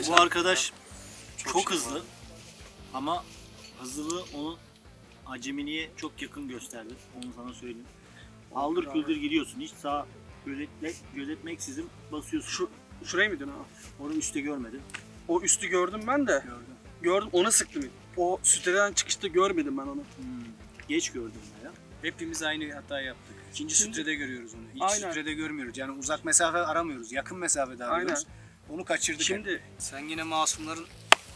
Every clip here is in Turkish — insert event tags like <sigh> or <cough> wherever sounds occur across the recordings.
geçen. Bu arkadaş Çok çok, şey hızlı ama hızlılığı onu acemiliğe çok yakın gösterdi. Onu sana söyleyeyim. Aldır küldür gidiyorsun. Hiç sağ gözetle, gözetmeksizin basıyorsun. Şu şurayı mı diyorsun abi? Onu üstte görmedin. O üstü gördüm ben de. Gördüm. Gördüm ona sıktım. O siteden çıkışta görmedim ben onu. Hmm. Geç gördüm ya. Hepimiz aynı hatayı yaptık. İkinci Şimdi- sütrede görüyoruz onu. İlk Aynen. sütrede görmüyoruz. Yani uzak mesafe aramıyoruz. Yakın mesafede arıyoruz. Onu kaçırdık. hep. Şimdi sen yine masumların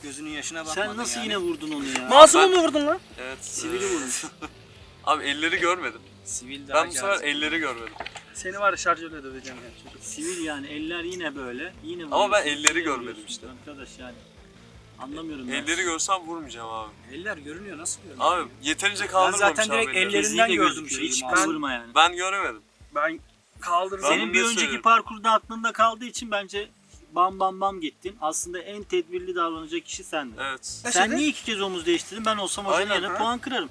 gözünün yaşına bakmadın Sen nasıl yani. yine vurdun onu ya? Masum'u mu vurdun lan? Evet. Sivili vurmuş. <laughs> Abi elleri görmedim. Sivil daha Ben bu sefer cazip. elleri görmedim. Seni var ya şarjörle döveceğim yani. çocuk. Sivil yani eller yine böyle. Yine Ama ben elleri görmedim işte. Arkadaş yani. Anlamıyorum ben. Elleri görsem vurmayacağım abi. Eller görünüyor nasıl görünüyor? Abi yeterince ben kaldırmamış zaten direkt abi elleri. elleri- Kesinlikle ellerinden gördüm gözüküyor. şeyi, Hiç kıvırma yani. Ben göremedim. Ben kaldırdım. Ben Senin bir önceki parkurda aklında kaldığı için bence bam bam bam gittin. Aslında en tedbirli davranacak kişi sendin. Evet. Sen Mesela- niye iki kez omuz değiştirdin? Ben olsam hocanın Aynen, yerine ha. puan kırarım.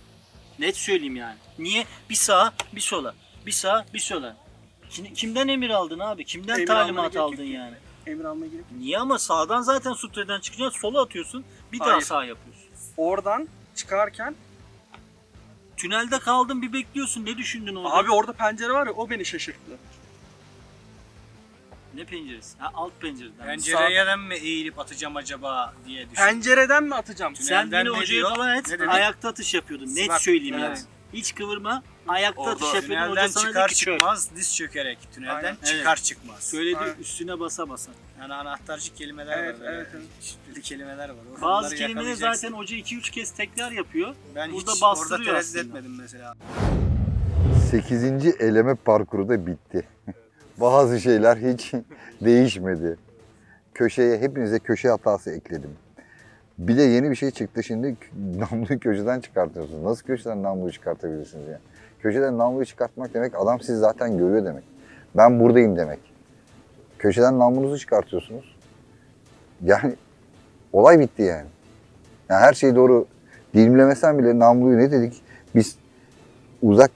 Net söyleyeyim yani. Niye? Bir sağa, bir sola. Bir sağa, bir sola. Kim- Kimden emir aldın abi? Kimden Emir almana talimat gerek aldın yok ki. yani? Emir almaya gerek. yok. Niye ama sağdan zaten sutreden çıkacaksın, sola atıyorsun. Bir daha Hayır. sağ yapıyorsun. Oradan çıkarken Tünelde kaldın bir bekliyorsun. Ne düşündün orada? abi orada pencere var ya o beni şaşırttı. Ne penceresi? Ha alt pencereden. Pencereden mi eğilip atacağım acaba diye düşün. Pencereden mi atacağım? Sen Tünelden yine ne hocaya diyor? dua et. Ne dedi? Ayakta atış yapıyordun. Net Bak, söyleyeyim evet. yani. Hiç kıvırma. Ayakta Orada atış yapıyordun. Hoca Tünelden sana çıkar dedi ki çök. çıkmaz diz çökerek. Tünelden Aynen. çıkar çıkmaz. Söyledi Aynen. üstüne basa basa. Yani anahtarcı kelimeler Evet, var. böyle. evet, evet. Şifreli kelimeler var. Bazı Onları kelimeleri yakalayacaksın. zaten hoca 2-3 kez tekrar yapıyor. ben burada hiç bastırıyor orada tereddüt aslında. etmedim mesela. 8. eleme parkuru da bitti. <laughs> Bazı şeyler hiç <laughs> değişmedi. Köşeye, hepinize köşe hatası ekledim. Bir de yeni bir şey çıktı şimdi <laughs> namluyu köşeden çıkartıyorsunuz. Nasıl köşeden namluyu çıkartabilirsiniz ya? Köşeden namluyu çıkartmak demek adam sizi zaten görüyor demek. Ben buradayım demek. Köşeden namlunuzu çıkartıyorsunuz. Yani olay bitti yani. yani her şeyi doğru dilimlemesen bile namluyu ne dedik? Biz uzak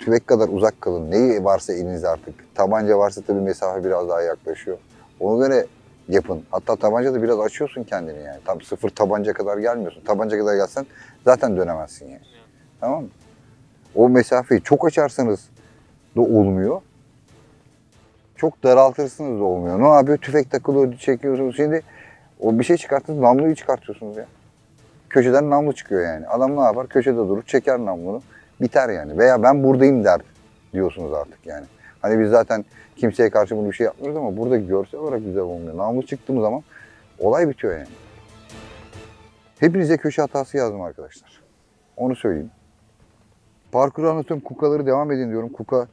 tüfek kadar uzak kalın. Neyi varsa elinizde artık. Tabanca varsa tabii mesafe biraz daha yaklaşıyor. Ona göre yapın. Hatta tabanca da biraz açıyorsun kendini yani. Tam sıfır tabanca kadar gelmiyorsun. Tabanca kadar gelsen zaten dönemezsin yani. Tamam mı? O mesafeyi çok açarsanız da olmuyor. Çok daraltırsınız da olmuyor. Ne yapıyor? Tüfek takılıyor, çekiyorsunuz. Şimdi o bir şey çıkarttınız, namluyu çıkartıyorsunuz ya. Köşeden namlu çıkıyor yani. Adam ne yapar? Köşede durur, çeker namlunu biter yani. Veya ben buradayım der diyorsunuz artık yani. Hani biz zaten kimseye karşı bunu bir şey yapmıyoruz ama burada görsel olarak güzel olmuyor. Namlu çıktığımız zaman olay bitiyor yani. Hepinize köşe hatası yazdım arkadaşlar. Onu söyleyeyim. Parkuru anlatıyorum. Kukaları devam edin diyorum. Kuka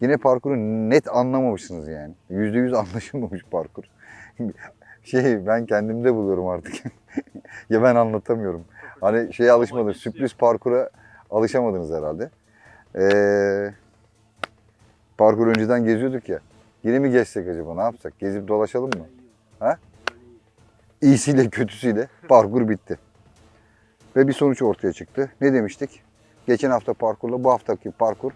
yine parkuru net anlamamışsınız yani. Yüzde yüz anlaşılmamış parkur. <laughs> şey ben kendimde buluyorum artık. <laughs> ya ben anlatamıyorum. Hani şeye alışmadım. Sürpriz parkura alışamadınız herhalde. Ee, parkur önceden geziyorduk ya. Yine mi gezsek acaba? Ne yapsak? Gezip dolaşalım mı? Ha? İyisiyle kötüsüyle parkur bitti. Ve bir sonuç ortaya çıktı. Ne demiştik? Geçen hafta parkurla bu haftaki parkur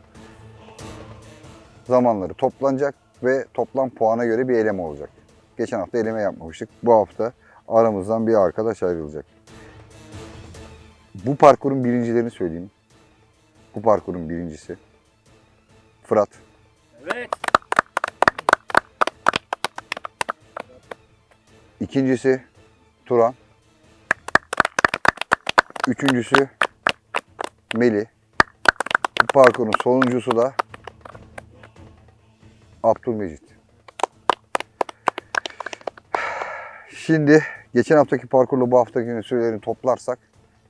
zamanları toplanacak ve toplam puana göre bir eleme olacak. Geçen hafta eleme yapmamıştık. Bu hafta aramızdan bir arkadaş ayrılacak. Bu parkurun birincilerini söyleyeyim. Bu parkurun birincisi Fırat. Evet. İkincisi Turan. Üçüncüsü Meli. Bu parkurun sonuncusu da Abdülmecit. Şimdi geçen haftaki parkurla bu haftaki sürelerini toplarsak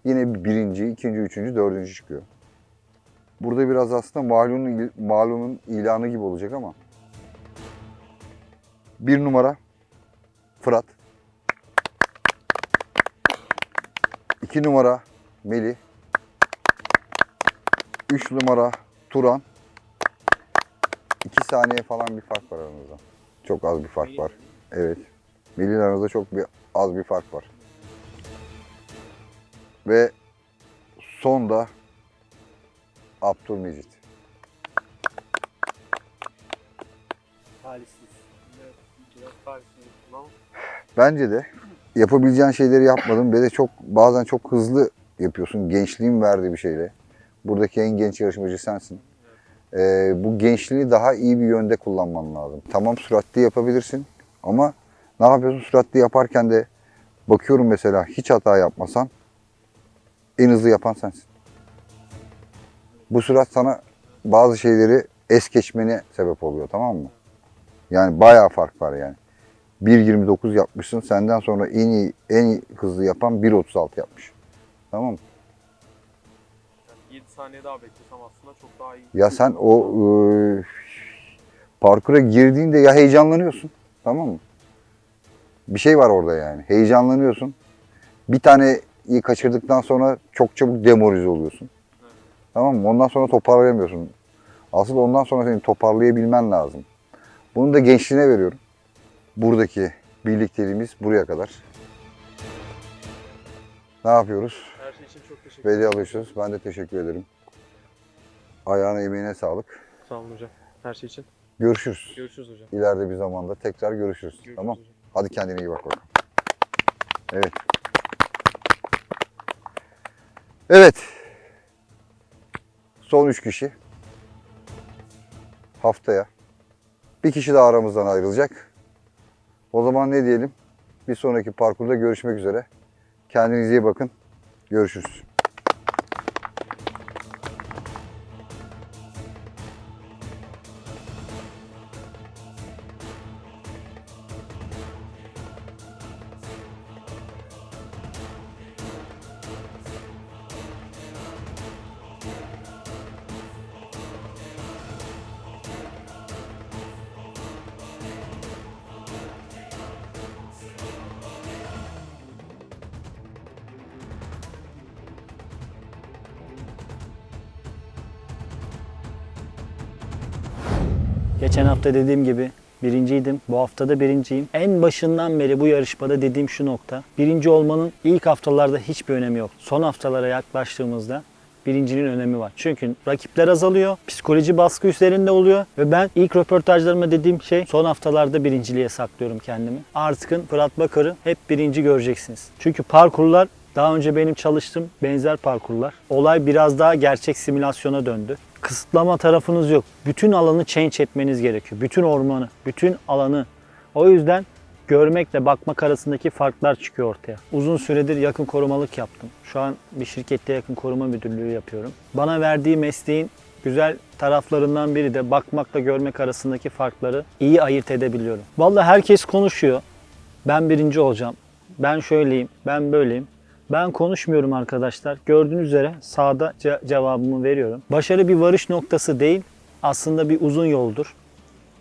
yine birinci, ikinci, üçüncü, dördüncü çıkıyor. Burada biraz aslında malumun, malumun ilanı gibi olacak ama bir numara Fırat. 2 numara Melih. 3 numara Turan. 2 saniye falan bir fark var aranızda. Çok az bir fark var. Evet. Melih'in aranızda çok bir az bir fark var. Ve son da Abdülmecit. Talihsiz. Bence de yapabileceğin şeyleri yapmadın ve de çok bazen çok hızlı yapıyorsun. Gençliğin verdiği bir şeyle. Buradaki en genç yarışmacı sensin. Ee, bu gençliğini daha iyi bir yönde kullanman lazım. Tamam süratli yapabilirsin ama ne yapıyorsun süratli yaparken de bakıyorum mesela hiç hata yapmasan en hızlı yapan sensin. Bu sürat sana bazı şeyleri es geçmene sebep oluyor tamam mı? Yani bayağı fark var yani. 1.29 yapmışsın. Senden sonra en iyi en iyi hızlı yapan 1.36 yapmış. Tamam mı? 7 saniye daha beklesem aslında çok daha iyi. Ya sen o e, parkura girdiğinde ya heyecanlanıyorsun. Tamam mı? Bir şey var orada yani. Heyecanlanıyorsun. Bir taneyi kaçırdıktan sonra çok çabuk demoralize oluyorsun. Tamam mı? Ondan sonra toparlayamıyorsun. Asıl ondan sonra seni toparlayabilmen lazım. Bunu da gençliğine veriyorum. Buradaki birlikteliğimiz buraya kadar. Ne yapıyoruz? Her şey için çok teşekkür ederim. Vedalışıyoruz. Ben de teşekkür ederim. Ayağına emeğine sağlık. Sağ olun hocam. Her şey için. Görüşürüz. Görüşürüz hocam. İleride bir zamanda tekrar görüşürüz. Görüşürüz tamam. hocam. Hadi kendine iyi bak bakalım. Evet. Evet. Son üç kişi. Haftaya. Bir kişi daha aramızdan ayrılacak. O zaman ne diyelim? Bir sonraki parkurda görüşmek üzere. Kendinize iyi bakın. Görüşürüz. Geçen hafta dediğim gibi birinciydim. Bu hafta da birinciyim. En başından beri bu yarışmada dediğim şu nokta. Birinci olmanın ilk haftalarda hiçbir önemi yok. Son haftalara yaklaştığımızda birincinin önemi var. Çünkü rakipler azalıyor, psikoloji baskı üzerinde oluyor ve ben ilk röportajlarıma dediğim şey son haftalarda birinciliğe saklıyorum kendimi. Artıkın Fırat Bakar'ı hep birinci göreceksiniz. Çünkü parkurlar daha önce benim çalıştığım benzer parkurlar. Olay biraz daha gerçek simülasyona döndü. Kısıtlama tarafınız yok. Bütün alanı change etmeniz gerekiyor. Bütün ormanı, bütün alanı. O yüzden görmekle bakmak arasındaki farklar çıkıyor ortaya. Uzun süredir yakın korumalık yaptım. Şu an bir şirkette yakın koruma müdürlüğü yapıyorum. Bana verdiği mesleğin güzel taraflarından biri de bakmakla görmek arasındaki farkları iyi ayırt edebiliyorum. Vallahi herkes konuşuyor. Ben birinci olacağım. Ben şöyleyim, ben böyleyim. Ben konuşmuyorum arkadaşlar. Gördüğünüz üzere sağda ce- cevabımı veriyorum. Başarı bir varış noktası değil, aslında bir uzun yoldur.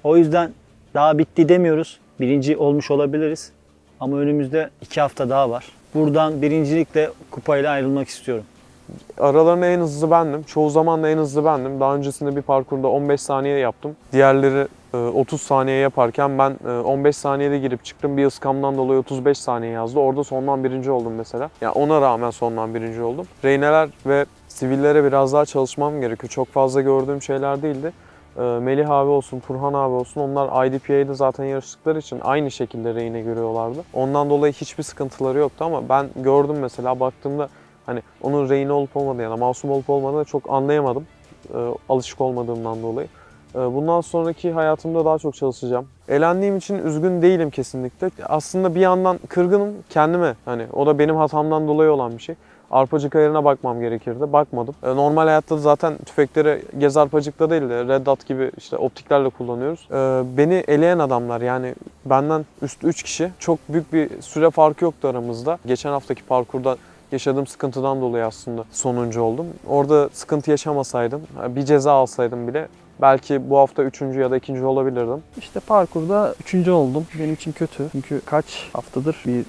O yüzden daha bitti demiyoruz. Birinci olmuş olabiliriz. Ama önümüzde iki hafta daha var. Buradan birincilikle kupayla ayrılmak istiyorum. Aralarında en hızlı bendim. Çoğu zaman da en hızlı bendim. Daha öncesinde bir parkurda 15 saniye yaptım. Diğerleri 30 saniye yaparken ben e, 15 saniyede girip çıktım. Bir ıskamdan dolayı 35 saniye yazdı. Orada sondan birinci oldum mesela. Ya ona rağmen sondan birinci oldum. Reyneler ve sivillere biraz daha çalışmam gerekiyor. Çok fazla gördüğüm şeyler değildi. E, Melih abi olsun, Turhan abi olsun onlar IDPA'da zaten yarıştıkları için aynı şekilde reyne görüyorlardı. Ondan dolayı hiçbir sıkıntıları yoktu ama ben gördüm mesela baktığımda Hani onun reyni olup olmadığını ya da masum olup olmadığını çok anlayamadım. e, alışık olmadığımdan dolayı. E, bundan sonraki hayatımda daha çok çalışacağım. Elendiğim için üzgün değilim kesinlikle. Aslında bir yandan kırgınım kendime. Hani o da benim hatamdan dolayı olan bir şey. Arpacık ayarına bakmam gerekirdi. Bakmadım. E, normal hayatta zaten tüfekleri gez arpacıkla değil de red dot gibi işte optiklerle kullanıyoruz. E, beni eleyen adamlar yani benden üstü 3 kişi. Çok büyük bir süre farkı yoktu aramızda. Geçen haftaki parkurda yaşadığım sıkıntıdan dolayı aslında sonuncu oldum. Orada sıkıntı yaşamasaydım, bir ceza alsaydım bile belki bu hafta üçüncü ya da ikinci olabilirdim. İşte parkurda üçüncü oldum. Benim için kötü. Çünkü kaç haftadır 1-2-1-2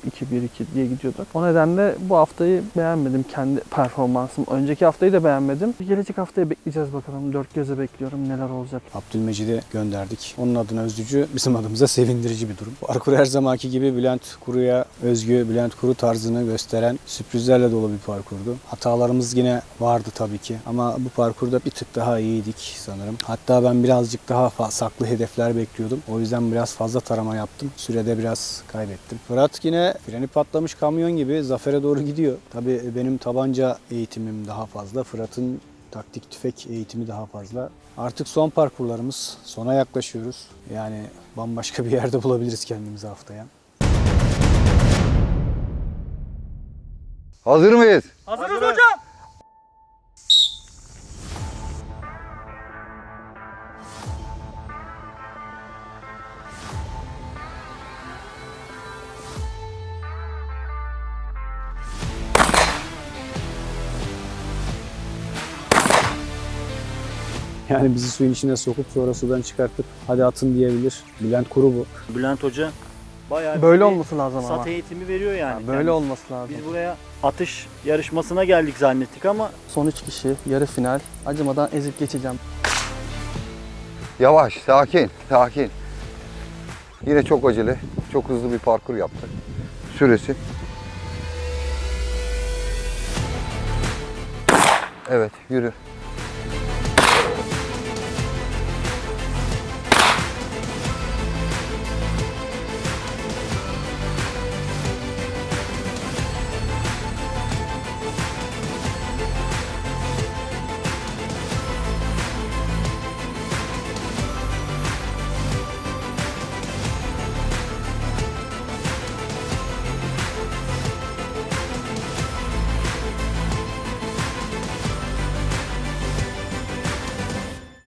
diye gidiyorduk. O nedenle bu haftayı beğenmedim kendi performansım. Önceki haftayı da beğenmedim. Gelecek haftaya bekleyeceğiz bakalım. Dört göze bekliyorum neler olacak. Abdülmecid'i gönderdik. Onun adına üzücü, bizim adımıza sevindirici bir durum. Parkur her zamanki gibi Bülent Kuru'ya özgü, Bülent Kuru tarzını gösteren sürprizlerle dolu bir parkurdu. Hatalarımız yine vardı tabii ki ama bu parkurda bir tık daha iyiydik sanırım. Hatta Hatta ben birazcık daha saklı hedefler bekliyordum. O yüzden biraz fazla tarama yaptım. Sürede biraz kaybettim. Fırat yine freni patlamış kamyon gibi zafere doğru gidiyor. Tabii benim tabanca eğitimim daha fazla. Fırat'ın taktik tüfek eğitimi daha fazla. Artık son parkurlarımız. Sona yaklaşıyoruz. Yani bambaşka bir yerde bulabiliriz kendimizi haftaya. Hazır mıyız? Hazırız hocam. Yani bizi suyun içine sokup sonra sudan çıkartıp hadi atın diyebilir. Bülent Kuru bu. Bülent Hoca bayağı Böyle bir olması lazım ama. sat eğitimi veriyor yani. Ha, kendisi. Böyle olması lazım. Biz buraya atış yarışmasına geldik zannettik ama Son 3 kişi, yarı final. Acımadan ezip geçeceğim. Yavaş, sakin, sakin. Yine çok acele, çok hızlı bir parkur yaptı. Süresi. Evet, yürü.